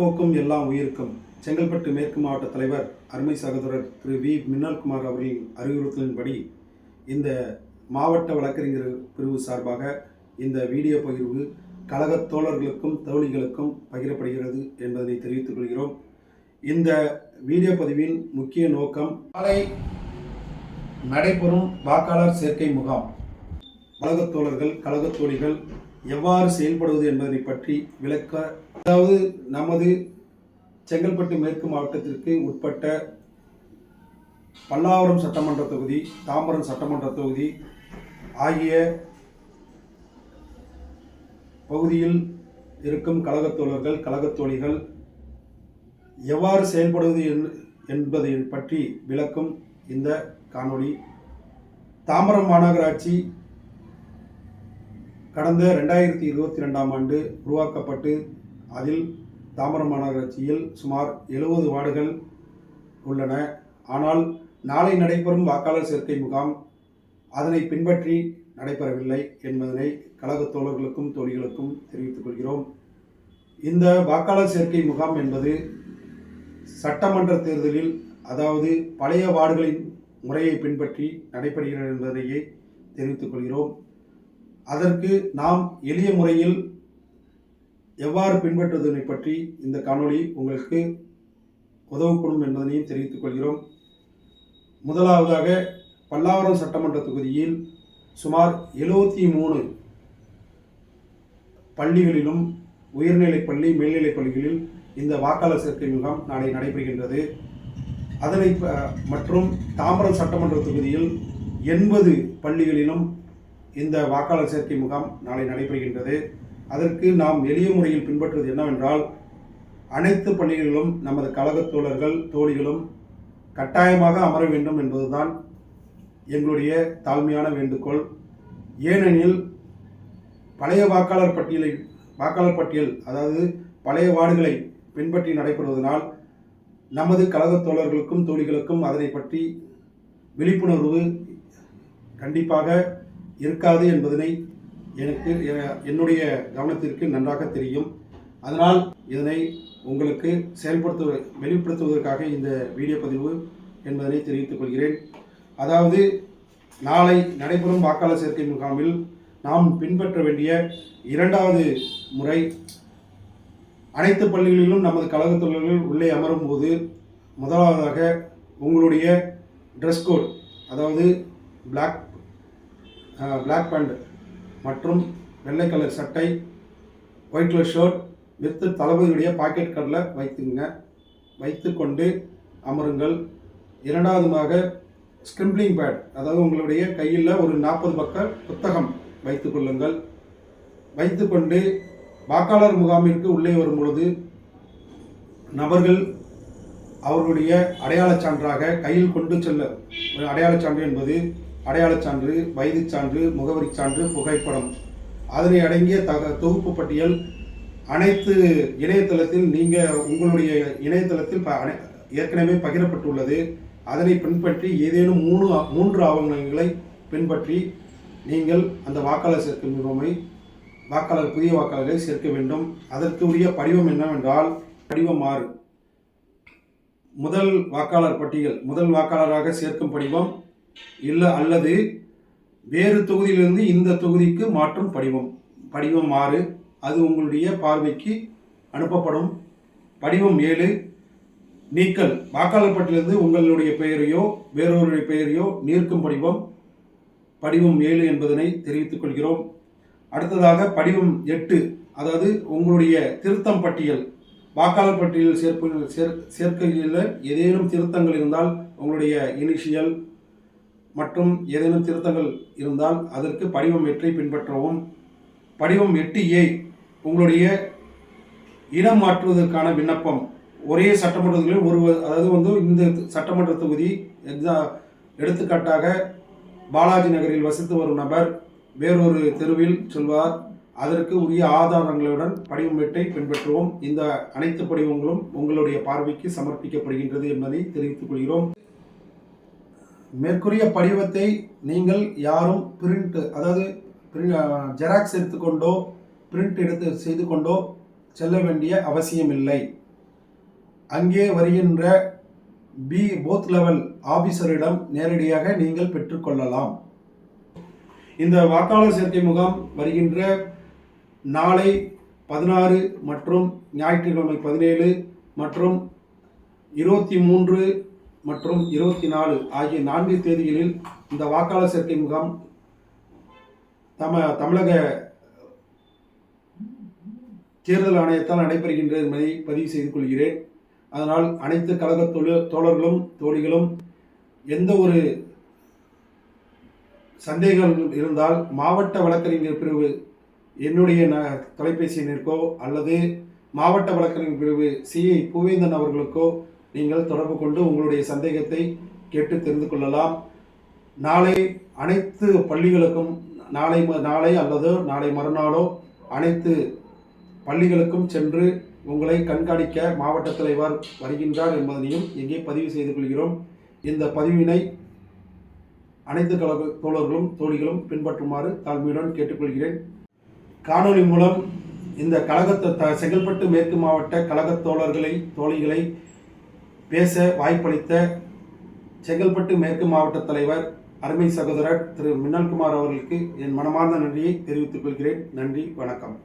பிறப்போக்கும் எல்லாம் உயிருக்கும். செங்கல்பட்டு மேற்கு மாவட்ட தலைவர் அருமை சகோதரர் திரு வி. மின்னல்குமார் அவர்களின் அறிவுறுத்தலின்படி இந்த மாவட்ட வழக்கறிஞர் பிரிவு சார்பாக இந்த வீடியோ பகிர்வு கழக தோழர்களுக்கும் தோழிகளுக்கும் பகிரப்படுகிறது என்பதை தெரிவித்துக் கொள்கிறோம். இந்த வீடியோ பதிவின் முக்கிய நோக்கம் நாளை நடைபெறும் வாக்காளர் சேர்க்கை முகாம். கழகத் தோழர்கள் கழகத் தோழிகள் எவ்வாறு செயல்படுவது என்பதை பற்றி விளக்க அதாவது நமது செங்கல்பட்டு மேற்கு மாவட்டத்திற்கு உட்பட்ட பல்லாவரம் சட்டமன்ற தொகுதி தாம்பரம் சட்டமன்ற தொகுதி ஆகிய பகுதியில் இருக்கும் கழகத்தோழர்கள் கழகத்தோழிகள் எவ்வாறு செயல்படுவது என்- என்பதை பற்றி விளக்கும் இந்த காணொளி. தாம்பரம் மாநகராட்சி கடந்த ரெண்டாயிரத்தி இருபத்தி ரெண்டாம் ஆண்டு உருவாக்கப்பட்டு அதில் தாம்பரம் மாநகராட்சியில் சுமார் எழுபது வார்டுகள் உள்ளன. ஆனால் நாளை நடைபெறும் வாக்காளர் சேர்க்கை முகாம் அதனை பின்பற்றி நடைபெறவில்லை என்பதனை கழக தோழர்களுக்கும் தோழிகளுக்கும் தெரிவித்துக் கொள்கிறோம். இந்த வாக்காளர் சேர்க்கை முகாம் என்பது சட்டமன்ற தேர்தலில் அதாவது பழைய வார்டுகளின் முறையை பின்பற்றி நடைபெறுகிறது என்பதையே தெரிவித்துக் கொள்கிறோம். அதற்கு நாம் எளிய முறையில் எவ்வாறு பின்பற்றுவதனை பற்றி இந்த காணொளி உங்களுக்கு உதவக்கூடும் என்பதனையும் தெரிவித்துக் கொள்கிறோம். முதலாவதாக பல்லாவரம் சட்டமன்ற தொகுதியில் சுமார் எழுபத்தி மூணு பள்ளிகளிலும் உயர்நிலைப் பள்ளி மேல்நிலைப் பள்ளிகளில் இந்த வாக்காளர் சேர்க்கை முகாம் நாளை நடைபெறுகின்றது. அதனை ப- மற்றும் தாம்பரம் சட்டமன்ற தொகுதியில் எண்பது பள்ளிகளிலும் இந்த வாக்காளர் சேர்க்கை முகாம் நாளை நடைபெறுகின்றது. அதற்கு நாம் எளிய முறையில் பின்பற்றுவது என்னவென்றால் அனைத்து பள்ளிகளிலும் நமது கழகத் தோழர்கள் தோழிகளும் கட்டாயமாக அமர வேண்டும் என்பதுதான் எங்களுடைய தாழ்மையான வேண்டுகோள். ஏனெனில் பழைய வாக்காளர் பட்டியலை வாக்காளர் பட்டியல் அதாவது பழைய வார்டுகளை பின்பற்றி நடைபெறுவதனால் நமது கழகத் தோழர்களுக்கும் தோழிகளுக்கும் அதனை பற்றி விழிப்புணர்வு கண்டிப்பாக இருக்காது என்பதனை எனக்கு என்னுடைய கவனத்திற்கு நன்றாக தெரியும். அதனால் இதனை உங்களுக்கு செயல்படுத்து வெளிப்படுத்துவதற்காக இந்த வீடியோ பதிவு என்பதனை தெரிவித்துக் கொள்கிறேன். அதாவது நாளை நடைபெறும் வாக்காளர் சேர்க்கை முகாமில் நாம் பின்பற்ற வேண்டிய இரண்டாவது முறை அனைத்து பள்ளிகளிலும் நமது கழகத் தொழில்கள் உள்ளே அமரும் போது முதலாவதாக உங்களுடைய ட்ரெஸ் கோட் அதாவது பிளாக் பிளாக் பேண்ட் மற்றும் வெள்ளை கலர் சட்டை ஒயிட் கலர் ஷர்ட் வித்து தளபதியுடைய பாக்கெட் கடலில் வைத்துங்க வைத்துக்கொண்டு அமருங்கள். இரண்டாவதுமாக ஸ்கிரிம்பிளிங் பேட் அதாவது உங்களுடைய கையில் ஒரு நாற்பது பக்க புத்தகம் வைத்து கொள்ளுங்கள். வைத்துக்கொண்டு வாக்காளர் முகாமிற்கு உள்ளே வரும் பொழுது நபர்கள் அவர்களுடைய அடையாளச் சான்றாக கையில் கொண்டு செல்ல ஒரு அடையாளச் சான்று என்பது அடையாளச் சான்று வயதுச் சான்று முகவரிச் சான்று புகைப்படம். அதனை அடங்கிய தக தொகுப்பு பட்டியல் அனைத்து இணையதளத்தில் நீங்கள் உங்களுடைய இணையதளத்தில் ப- அனை- ஏற்கனவே பகிரப்பட்டுள்ளது. அதனை பின்பற்றி ஏதேனும் மூணு மூன்று ஆவணங்களை பின்பற்றி நீங்கள் அந்த வாக்காளர் சேர்க்கும் முகாமை வாக்காளர் புதிய வாக்காளர்களை சேர்க்க வேண்டும். அதற்கு உரிய படிவம் என்னவென்றால் படிவம் ஆறு. முதல் வாக்காளர் பட்டியல் முதல் வாக்காளராக சேர்க்கும் படிவம் இல்லை அல்லது வேறு தொகுதியிலிருந்து இந்த தொகுதிக்கு மாற்றும் படிவம். படிவம் ஆறு அது உங்களுடைய பார்வைக்கு அனுப்பப்படும். படிவம் ஏழு நீக்கல். வாக்காளர் பட்டியலிருந்து உங்களுடைய பெயரையோ வேறொருடைய பெயரையோ நீர்க்கும் படிவம். படிவம் ஏழு என்பதனை தெரிவித்துக் கொள்கிறோம். அடுத்ததாக படிவம் எட்டு அதாவது உங்களுடைய திருத்தம் பட்டியல். வாக்காளர் பட்டியலில் சேர்ப்பு சேர் சேர்க்கையில் ஏதேனும் திருத்தங்கள் இருந்தால் உங்களுடைய இனிஷியல் மற்றும் ஏதேனும் திருத்தங்கள் இருந்தால் அதற்கு படிவம் எட்டை பின்பற்றவும். படிவம் எட்டு ஏ உங்களுடைய இடம் மாற்றுவதற்கான விண்ணப்பம். ஒரே சட்டமன்றத்தில் ஒரு அதாவது வந்து இந்த சட்டமன்ற தொகுதி எக்ஸா எடுத்துக்காட்டாக பாலாஜி நகரில் வசித்து வரும் நபர் வேறொரு தெருவில் சொல்வார் அதற்கு உரிய ஆதாரங்களுடன் படிவம் எட்டை பின்பற்றுவோம். இந்த அனைத்து படிவங்களும் உங்களுடைய பார்வைக்கு சமர்ப்பிக்கப்படுகின்றது என்பதை தெரிவித்துக் கொள்கிறோம். மேற்கூறிய படிவத்தை நீங்கள் யாரும் பிரிண்ட் அதாவது ஜெராக்ஸ் எடுத்துக்கொண்டோ பிரிண்ட் எடுத்து செய்து கொண்டோ செல்ல வேண்டிய அவசியமில்லை. அங்கே வருகின்ற பி போத் லெவல் ஆபீசரிடம் நேரடியாக நீங்கள் பெற்றுக்கொள்ளலாம் இந்த வாக்காளர் சேர்க்கை முகாம் வருகின்ற நாளை பதினாறு மற்றும் ஞாயிற்றுக்கிழமை பதினேழு மற்றும் இருபத்தி மூன்று மற்றும் இருபத்தி நாலு ஆகிய நான்கு தேதிகளில் இந்த வாக்காளர் சேர்க்கை முகாம் தம தமிழக தேர்தல் ஆணையத்தால் நடைபெறுகின்றது என்பதை பதிவு செய்து கொள்கிறேன். அதனால் அனைத்து கழக தொழு- தோழர்களும் தோழிகளும் எந்த ஒரு சந்தேகங்கள் இருந்தால் மாவட்ட வழக்கறிஞர் பிரிவு என்னுடைய ந தொலைபேசி எண்ணிற்கோ அல்லது மாவட்ட வழக்கறிஞர் பிரிவு சிஐ புவேந்தன் அவர்களுக்கோ நீங்கள் தொடர்பு கொண்டு உங்களுடைய சந்தேகத்தை கேட்டு தெரிந்து கொள்ளலாம். நாளை அனைத்து பள்ளிகளுக்கும் நாளை ம- நாளை அல்லது நாளை மறுநாளோ அனைத்து பள்ளிகளுக்கும் சென்று உங்களை கண்காணிக்க மாவட்ட தலைவர் வருகின்றார் என்பதனையும் இங்கே பதிவு செய்து கொள்கிறோம். இந்த பதிவினை அனைத்து கழக தோழர்களும் தோழிகளும் பின்பற்றுமாறு தாழ்மையுடன் கேட்டுக்கொள்கிறேன். காணொளி மூலம் இந்த கழகத்தை த செங்கல்பட்டு மேற்கு மாவட்ட கழகத் தோழர்களை தோழிகளை பேச வாய்ப்பளித்த செங்கல்பட்டு மேற்கு மாவட்ட தலைவர் அருமை சகோதரர் திரு மின்னல்குமார் அவர்களுக்கு என் மனமார்ந்த நன்றியை தெரிவித்துக் கொள்கிறேன். நன்றி வணக்கம்.